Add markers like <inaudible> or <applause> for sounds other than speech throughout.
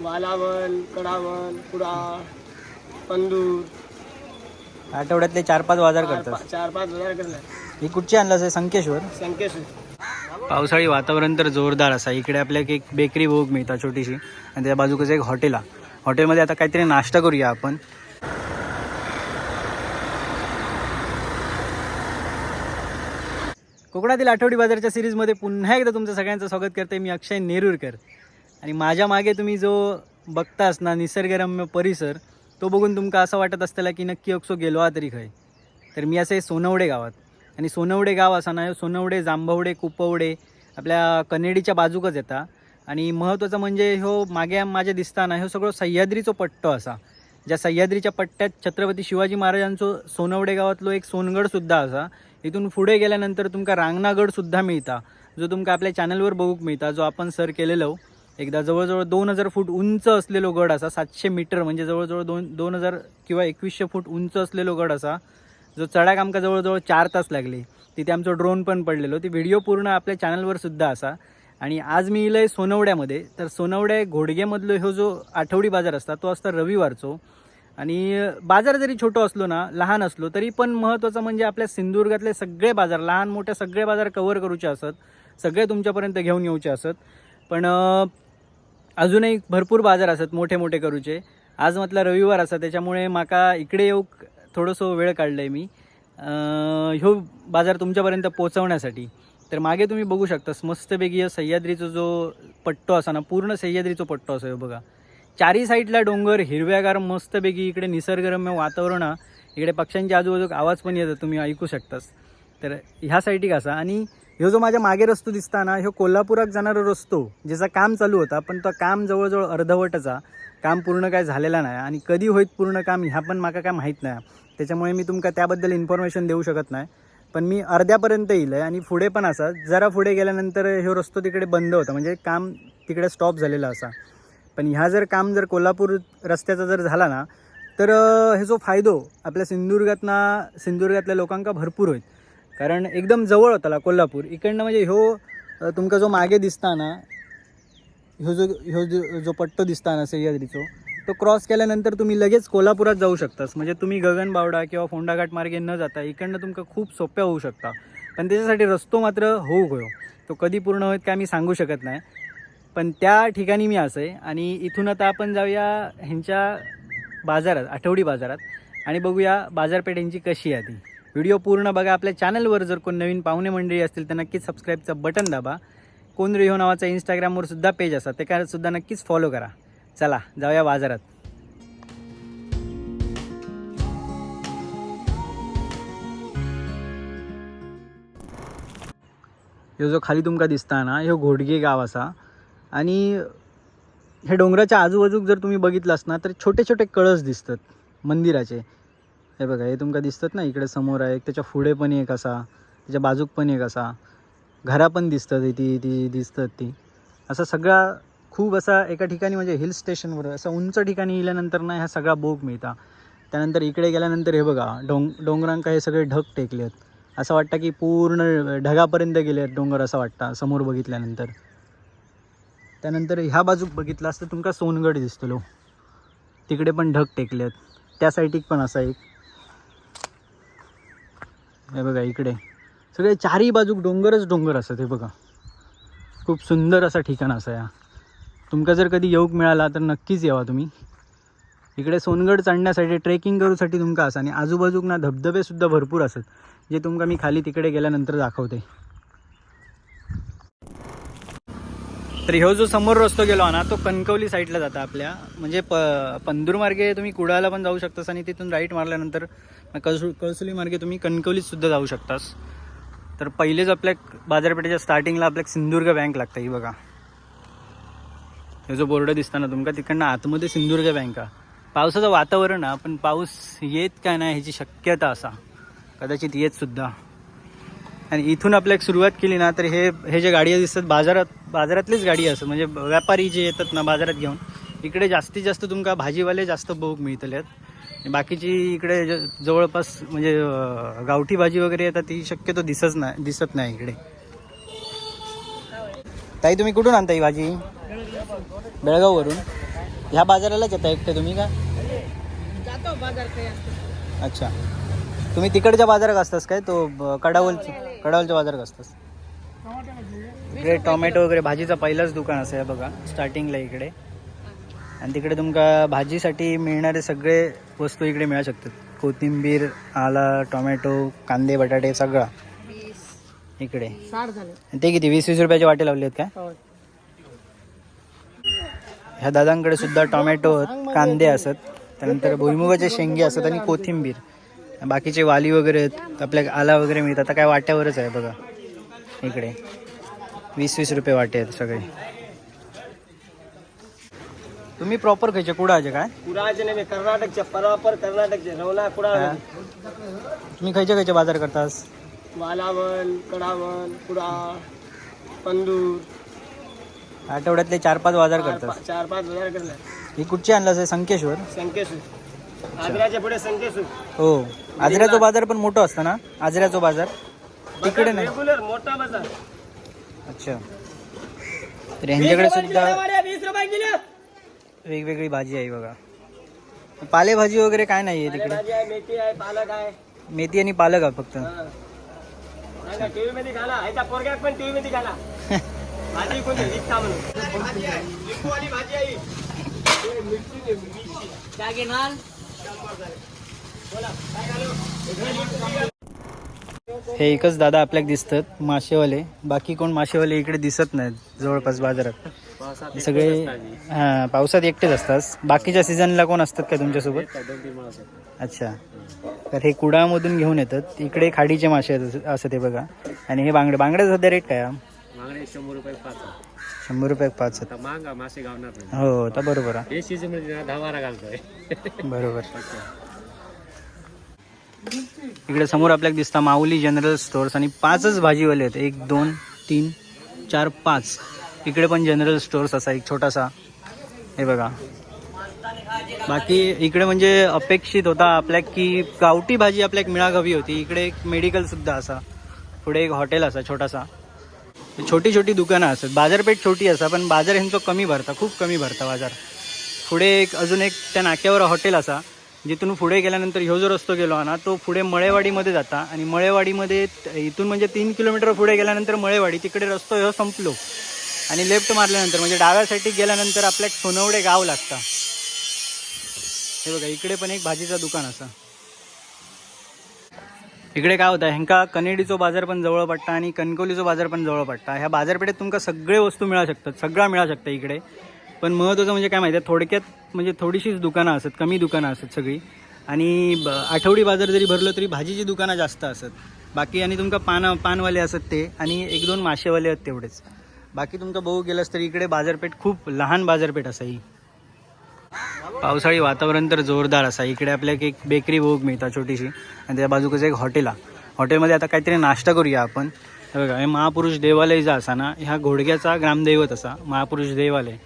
वालावल कडावल कुडा तंदूर. आठवड्यातले चार पाच बाजार करतात. चार पाच हजार करले ही कुठची आणलास आहे संकेश्वर? संकेश पावसाळी वातावरण तर जोरदार असा. इकडे आपल्याला एक बेकरी भोग मिळतात छोटीशी. आणि त्या बाजूकच एक हॉटेल आहे. हॉटेलमध्ये आता काहीतरी नाश्ता करूया आपण. कोकणातील आठवडी बाजारच्या सिरीजमध्ये पुन्हा एकदा तुमचं सगळ्यांचं स्वागत करते. मी अक्षय नेरूरकर. आणि माझ्या मागे तुम्ही जो बघतास ना निसर्गरम्य परिसर तो बघून तुमका असं वाटत असताना की नक्की अक्सो गेलो हा तरी खंय तर मी असे सोनवडे गावात. आणि सोनवडे गाव असा ना सोनवडे जांभवडे कुपवडे आपल्या कनेडीच्या बाजूकच येता. आणि महत्त्वाचं म्हणजे ह्यो मागे माझ्या दिसताना ह्यो सगळं सह्याद्रीचो पट्टो असा. ज्या सह्याद्रीच्या पट्ट्यात छत्रपती शिवाजी महाराजांचो सोनवडे गावातलो एक सोनगड सुद्धा असा. इथून पुढे गेल्यानंतर तुमका रांगणागड सुद्धा मिळता जो तुमका आपल्या चॅनलवर बघूक मिळता जो आपण सर केलेलो. एकदा जवळजवळ दोन हजार फूट उंच असलेलो गड असा सातशे मीटर म्हणजे जवळजवळ दोन दोन हजार किंवा एकवीसशे फूट उंच असलेलो गड असा जो चढाक आमका जवळजवळ चार तास लागले. तिथे आमचं ड्रोन पण पडलेलो. ती व्हिडिओ पूर्ण आपल्या चॅनलवर सुद्धा असा. आणि आज मी इलंय सोनवड्यामध्ये. तर सोनवड्या घोडगेमधलो ह्यो जो आठवडी बाजार असता तो असता रविवारचो. आणि बाजार जरी छोटो असलो ना लहान असलो तरी पण महत्त्वाचं म्हणजे आपल्या सिंधुदुर्गातले सगळे बाजार लहान मोठे सगळे बाजार कव्हर करूचे असत सगळे तुमच्यापर्यंत घेऊन येऊचे असत. पण अजूनही भरपूर बाजार असत मोठे मोठे करूचे. आज म्हटलं रविवार असा त्याच्यामुळे माका इकडे येऊक थोडंसं वेळ काढलं आहे मी ह्यो बाजार तुमच्यापर्यंत पोचवण्यासाठी तर मागे तुम्ही बघू शकता मस्तपैकी सह्याद्रीचा जो पट्टो असा ना पूर्ण सह्याद्रीचा पट्टो असा हो बघा. चारी साईडला डोंगर हिरव्यागार मस्तपैकी इकडे निसर्गरम्य वातावरण इकडे पक्ष्यांच्या आजूबाजूक आवाज पण येतो तुम्ही ऐकू शकतास. तर ह्या साईडीक असा आणि ह्यो जो माझ्या मागे रस्तो दिसता ना ह्यो कोल्हापुरात जाणारा रस्तो ज्याचा काम चालू होता पण तो काम जवळजवळ अर्धवटचा. काम पूर्ण काय झालेला नाही आणि कधी होईत पूर्ण काम ह्या पण माका काय माहीत नाही. त्याच्यामुळे मी तुमका त्याबद्दल इन्फॉर्मेशन देऊ शकत नाही. पण मी अर्ध्यापर्यंत येईल आणि पुढे पण असा जरा पुढे गेल्यानंतर ह्यो रस्तो तिकडे बंद होता. म्हणजे काम तिकडे स्टॉप झालेला असा. पण ह्या जर काम जर कोल्हापूर रस्त्याचा जर झाला ना तर हे जो फायदो आपल्या सिंधुदुर्गातना सिंधुदुर्गातल्या लोकांका भरपूर होईल. कारण एकदम जवळ होताला कोल्हापूर. इकडनं म्हणजे ह्यो तुमका जो मागे दिसता ना ह्यो जो ह्यो जो जो पट्टो दिसता ना सह्याद्रीचो तो क्रॉस केल्यानंतर तुम्ही लगेच कोल्हापुरात जाऊ शकतास. म्हणजे तुम्ही गगनबावडा किंवा फोंडाघाट मार्गे न जाता इकडनं तुमका खूप सोप्या होऊ शकता. पण त्याच्यासाठी रस्तो मात्र होऊ गयो. तो कधी पूर्ण होईल काय मी सांगू शकत नाही. पण त्या ठिकाणी मी असं आहे. आणि इथून आता आपण जाऊया ह्यांच्या बाजारात आठवडी बाजारात. आणि बघूया बाजारपेठांची कशी आहे ती. व्हिडिओ पूर्ण बघा. आपल्या चॅनलवर जर कोण नवीन पाहुणे मंडळी असतील तर नक्कीच सबस्क्राईबचं बटन दाबा. कोण रिहो नावाचा इंस्टाग्रामवर सुद्धा पेज असा. ते काय सुद्धा नक्कीच फॉलो करा. चला जाऊया बाजारात. ह्यो जो खाली तुमका दिसता ना ह्यो घोडगे गाव असा. आणि हे डोंगराच्या आजूबाजूक जर तुम्ही बघितलास ना तर छोटे छोटे कळस दिसतात मंदिराचे. हे बघा हे तुमका दिसतात ना इकडे समोर आहे एक त्याच्या पुढे पण एक असा त्याच्या बाजूक पण एक असा घरा पण दिसतात ती ती दिसतात ती. असा सगळा खूप असा एका ठिकाणी म्हणजे हिल स्टेशनवर असं उंच ठिकाणी गेल्यानंतर ना ह्या सगळा बोग मिळता. त्यानंतर इकडे गेल्यानंतर हे बघा डोंग डोंगरांका हे सगळे ढग टेकले आहेत असं वाटतं की पूर्ण ढगापर्यंत गेले आहेत डोंगर असं वाटतं समोर बघितल्यानंतर. त्यानंतर ह्या बाजूक बघितलास तर तुमका सोनगड दिसतलो. तिकडे पण ढग टेकले आहेत त्या साईटीक पण असा एक. हे बघा इकडे. सगळे चारही बाजूक डोंगरच डोंगर असत हे बघा. खूप सुंदर असा ठिकाण असं या. तुमका जर कधी येऊक मिळाला तर नक्कीच यावा तुम्ही. इकडे सोनगड चढण्यासाठी ट्रेकिंग करूसाठी तुमका असा आणि आजूबाजूक ना धबधबेसुद्धा भरपूर असत जे तुमका मी खाली तिकडे गेल्यानंतर दाखवते. तर ह्यो जो समोर रस्तो गेलो ना तो कणकवली साईडला जाता आपल्या. म्हणजे प पंदूर मार्गे तुम्ही कुडाळला पण जाऊ शकतास आणि तिथून राईट मारल्यानंतर कळसु कळसुली मार्गे तुम्ही कणकवलीत सुद्धा जाऊ शकतास. तर पहिलेच आपल्या बाजारपेठेच्या स्टार्टिंगला आपल्या सिंधुदुर्ग बँक लागतं ही बघा. हे जो बोर्ड दिसताना तुमका तिकडनं आतमध्ये सिंधुदुर्ग बँक पावसाचं वातावरण आहे पण पाऊस येत काय नाही ह्याची शक्यता असा. कदाचित येत सुद्धा. आणि इथून आपल्या एक सुरुवात केली ना तर हे हे जे गाडी दिसतात बाजारात बाजारातलीच गाडी असतात म्हणजे व्यापारी जे येतात ना बाजारात घेऊन इकडे जास्तीत जास्त तुमका भाजीवाले जास्त बघूक मिळतले आहेत. बाकीची इकडे ज- जवळपास म्हणजे गावठी भाजी वगैरे येतात ती शक्यतो दिसत नाही दिसत नाही इकडे. ताई तुम्ही कुठून आणता ही भाजी? बेळगाववरून. ह्या बाजारालाच येता एकटे तुम्ही का? अच्छा. तुम्ही तिकडच्या बाजारात असतास काय? तो ब- कडावल कडावलच्या बाजारात असतास इकडे टोमॅटो वगैरे भाजीचं पहिलंच दुकान असं आहे बघा स्टार्टिंगला इकडे. आणि तिकडे तुमका भाजीसाठी मिळणारे सगळे वस्तू इकडे मिळू शकतात. कोथिंबीर आला टोमॅटो कांदे बटाटे सगळा. इकडे. ते किती? वीस वीस रुपयाचे वाटे लावले आहेत का? हो. ह्या दादांकडे सुद्धा टोमॅटो कांदे असत. त्यानंतर भुईमुगाचे शेंगे असतात आणि कोथिंबीर. बाकीचे वाली वगैरे आहेत आपल्या आला वगैरे मिळतात. आता काय वाट्यावरच आहे बघा. इकडे. वीस वीस रुपये वाटे आहेत सगळे. तुम्ही प्रॉपर खायचे कुडाचे काय? कुडाळचे नाही कर्नाटकचे प्रॉपर कर्नाटकचे रवना कुडाळ. हा. तुम्ही खायचे खायचे बाजार करतास? वालावल कडावल कुडाळ पंदूर आठवड्यातले चार पाच बाजार पा- चार पाच हजार करले ही कुठची आणलास आहे? संकेश्वर? संकेश्वर. आजराच्या पुढे संकेश्वर. हो. आजऱ्याचा बाजार. पण मोठा असतो ना? आजऱ्याचा बाजार. तिकडे नाही. रेग्युलर मोठा बाजार. अच्छा. तर यांच्याकडे सुद्धा वेगवेगळी भाजी आहे बघा. पालेभाजी वगैरे काय नाही आहे तिकडे? भाजी आहे मेथी आहे पालक आहे. मेथी आणि पालक आहे फक्त. टीव्ही मध्ये घाला. ह्याच्या पोरग्यात पण टीव्ही मध्ये घाला. <laughs> भाजी कोणती विकता म्हणून. भाजी आहे. लिंबूवाली भाजी आहे. हे मिरची नाही, मिरची. काय घेणार बोला काय घालू हे एकच दादा आपल्याला दिसतात मासेवाले बाकी कोण मासेवाले इकडे दिसत नाहीत जवळपास बाजारात. सगळे हा पावसात एकटेच असतात. बाकीच्या सीझनला कोण असतात का तुमच्यासोबत? अच्छा. तर हे कुडामधून घेऊन येतात. इकडे खाडीचे मासे असं ते बघा. आणि हे बांगडे बांगड्याचा सध्या रेट काय? शंभर रुपये पाच शंभर रुपये पाच मासे गावणार हो आता बरोबर आहे. बरोबर. इकडे समोर आपल्याला दिसता माऊली जनरल स्टोअर्स आणि पाचच भाजीवाले आहेत. एक दोन तीन चार पाच. इकडे पण जनरल स्टोअर्स असा एक छोटासा. हे बघा. बाकी इकडे म्हणजे अपेक्षित होता आपल्या की गावठी भाजी आपल्याक मिळाक हवी होती. इकडे एक मेडिकल सुद्धा असा. पुढे एक हॉटेल असा छोटासा. छोटी छोटी दुकानं असतात. बाजारपेठ छोटी असा पण बाजार ह्यांचो कमी भरता खूप कमी भरता बाजार. पुढे एक अजून एक त्या नाक्यावर हॉटेल असा. जिथून पुढे गेल्यानंतर ह्यो जो रस्तो गेलो ना तो पुढे मळेवाडीमध्ये जाता आणि मळेवाडीमध्ये इथून म्हणजे तीन किलोमीटर पुढे गेल्यानंतर मळेवाडी तिकडे रस्तो ह्यो संपलो. आणि लेफ्ट मारल्यानंतर म्हणजे डाव्या गेल्यानंतर आपल्या सोनवडे गाव लागतं. हे बघा इकडे पण एक भाजीचा दुकान असा. इकडे काय होतं ह्यांका कनेडीचो बाजार पण जवळ पडता आणि कणकवलीचो बाजार पण जवळ पडता. ह्या बाजारपेठेत तुमका सगळे वस्तू मिळू शकतात सगळा मिळू शकतं इकडे. पण महत्त्वाचं म्हणजे काय माहिती आहे थोडक्यात म्हणजे थोडीशीच दुकानं असत कमी दुकानं असत सगळी. आणि ब- आठवडी बाजार जरी भरलं तरी भाजीची दुकानं जास्त असत बाकी आणि तुमका पान पानवाले असत ते आणि एक दोन मासेवाले आहेत तेवढेच. बाकी तुमका बघू गेलंस तर इकडे बाजारपेठ खूप लहान बाजारपेठ असा ही. पावसाळी वातावरण तर जोरदार असा. इकडे आपल्याला एक बेकरी भोग मिळतात छोटीशी आणि त्या बाजूकच एक हॉटेल आहे. हॉटेलमध्ये आता काहीतरी नाश्ता करूया आपण. बघा हे महापुरुष देवालय जो असा ना ह्या घोडक्याचा ग्रामदैवत असा महापुरुष देवालय.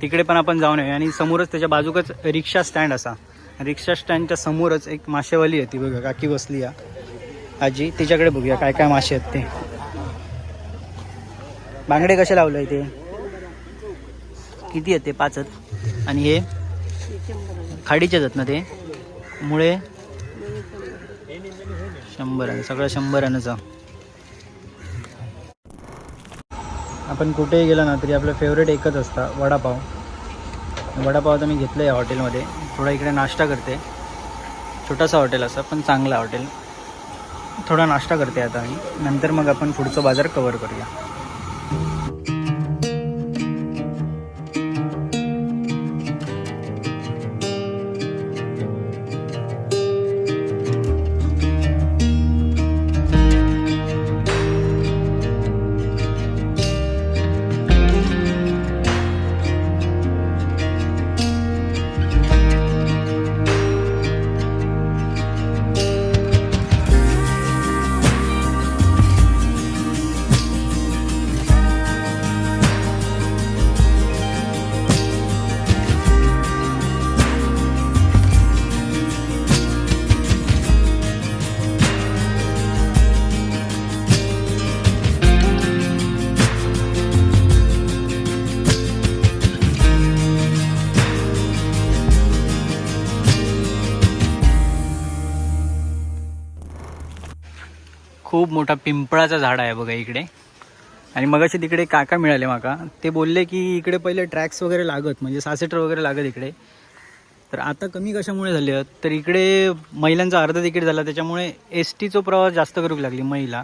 तिकडे पण आपण जाऊन येऊया. आणि समोरच त्याच्या बाजूकच रिक्षा स्टँड असा. रिक्षा स्टँडच्या समोरच एक मासेवाली आहे ती बघा काकी बसली या आजी तिच्याकडे बघूया काय काय मासे आहेत ते. बांगडे कसे लावले ते? किती आहेत ते पाच आणि हे? खाडीचेच आहेत ना ते? मुळे? शंभर आहे सगळं शंभर आणचं आपण कुठेही गेलो ना तरी आपलं फेवरेट एकच असतं वडापाव. वडापाव तर मी घेतलं आहे हॉटेलमध्ये. थोडा इकडे नाश्ता करते. छोटासा हॉटेल असं पण चांगला हॉटेल. थोडा नाश्ता करते आता मी. नंतर मग आपण पुढचं बाजार कवर करूया. खूप मोठा पिंपळाचा झाड आहे बघा इकडे. आणि मगाशी तिकडे काका मिळाले माका. ते बोलले की इकडे पहिले ट्रॅक्स वगैरे लागत म्हणजे सासेटर वगैरे लागत इकडे. तर आता कमी कशामुळे झाले? आहेत तर इकडे महिलांचा अर्ध तिकीट झाला त्याच्यामुळे एस टीचा प्रवास जास्त करूक लागली महिला.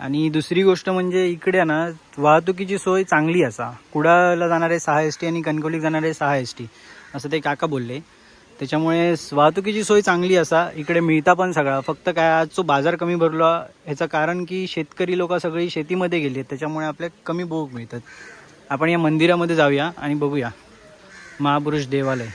आणि दुसरी गोष्ट म्हणजे इकडे ना वाहतुकीची सोय चांगली असा. कुडाला जाणारे सहा एस टी आणि कणकवलीत जाणारे सहा एस टी असं ते काका बोलले. त्याच्यामुळे वाहतुकीची सोय चांगली असा इकडे मिळता पण सगळा. फक्त काय आज जो बाजार कमी भरला ह्याचं कारण की शेतकरी लोक सगळी शेतीमध्ये गेली आहेत त्याच्यामुळे आपल्या कमी भोग मिळतात. आपण या मंदिरामध्ये जाऊया आणि बघूया. महापुरुष देवालय.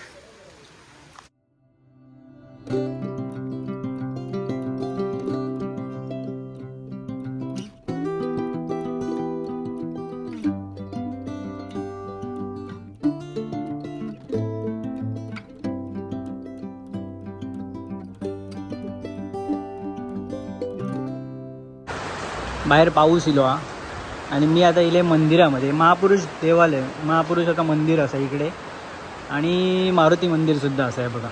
बाहेर पाऊस इलो हा. आणि मी आता इले मंदिरामध्ये महापुरुष देवालय महापुरुष आता मंदिर असा इकडे. आणि मारुती मंदिरसुद्धा असं आहे बघा.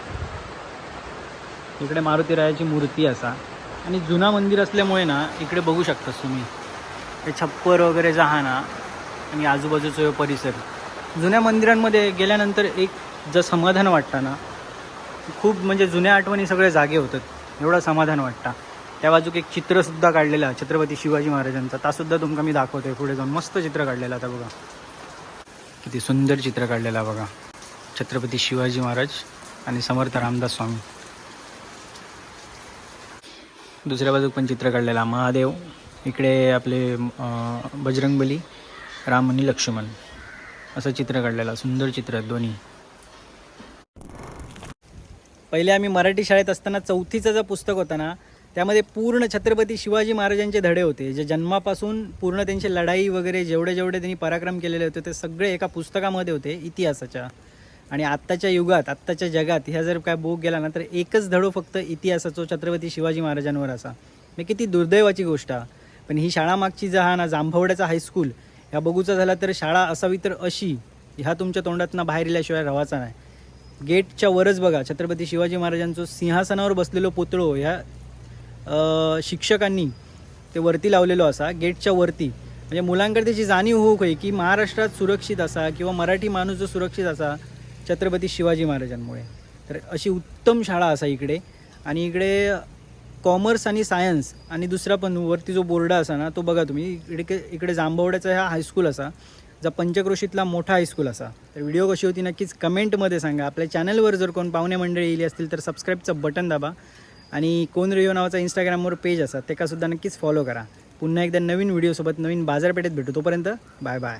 इकडे मारुती रायाची मूर्ती असा. आणि जुना मंदिर असल्यामुळे ना इकडे बघू शकतास तुम्ही. हे छप्पर वगैरे जहाना आणि आजूबाजूचा परिसर. जुन्या मंदिरांमध्ये गेल्यानंतर एक जर समाधान वाटतं ना खूप म्हणजे जुन्या आठवणी सगळे जागे होतात. एवढं समाधान वाटतं. त्या बाजूक एक चित्रसुद्धा काढलेलं आहे छत्रपती शिवाजी महाराजांचा. तासुद्धा तुमका मी दाखवतोय पुढे जाऊन. मस्त चित्र काढलेलं आता बघा. किती सुंदर चित्र काढलेलं बघा. छत्रपती शिवाजी महाराज आणि समर्थ रामदास स्वामी. दुसऱ्या बाजूक पण चित्र काढलेला महादेव. इकडे आपले बजरंगबली राम आणि लक्ष्मण. असं चित्र काढलेलं सुंदर चित्र दोन्ही. पहिले आम्ही मराठी शाळेत असताना चौथीचं जे पुस्तक होतं ना त्यामध्ये पूर्ण छत्रपती शिवाजी महाराजांचे धडे होते. जे जन्मापासून पूर्ण त्यांची लढाई वगैरे जेवढे जेवढे त्यांनी पराक्रम केलेले होते ते सगळे एका पुस्तकामध्ये होते इतिहासाच्या. आणि आत्ताच्या युगात आत्ताच्या जगात ह्या जर काय बुक गेला ना तर एकच धडो फक्त इतिहासाचो छत्रपती शिवाजी महाराजांवर असा. म्हणजे किती दुर्दैवाची गोष्ट. आहे पण ही शाळा मागची जी हा ना जांभवड्याचा हायस्कूल ह्या बघूचा झाला तर शाळा असावी तर अशी. ह्या तुमच्या तोंडातनं बाहेर इल्याशिवाय रवाचा नाही. गेटच्या वरच बघा छत्रपती शिवाजी महाराजांचं सिंहासनावर बसलेलो पुतळो ह्या शिक्षकांनी ते वरती लावलेलो असा गेटच्या वरती. म्हणजे मुलांकडे त्याची जाणीव होऊक होई की महाराष्ट्रात सुरक्षित असा किंवा मराठी माणूस जो सुरक्षित असा छत्रपती शिवाजी महाराजांमुळे. तर अशी उत्तम शाळा असा इकडे. आणि इकडे कॉमर्स आणि सायन्स आणि दुसरा पण वरती जो बोर्ड असा ना तो बघा तुम्ही. इकडे इकडे जांभवड्याचा हा हायस्कूल असा जो पंचक्रोशीतला मोठा हायस्कूल असा. तर व्हिडिओ कशी होती नक्कीच कमेंटमध्ये सांगा. आपल्या चॅनलवर जर कोण पाहुणे मंडळी येली असतील तर सबस्क्राईबचं बटन दाबा. आणि कोण रिओ नावाचा इंस्टाग्रामवर पेज असा त्याकासुद्धा नक्कीच फॉलो करा. पुन्हा एकदा नवीन व्हिडिओसोबत नवीन बाजारपेठेत भेटू. तोपर्यंत बाय बाय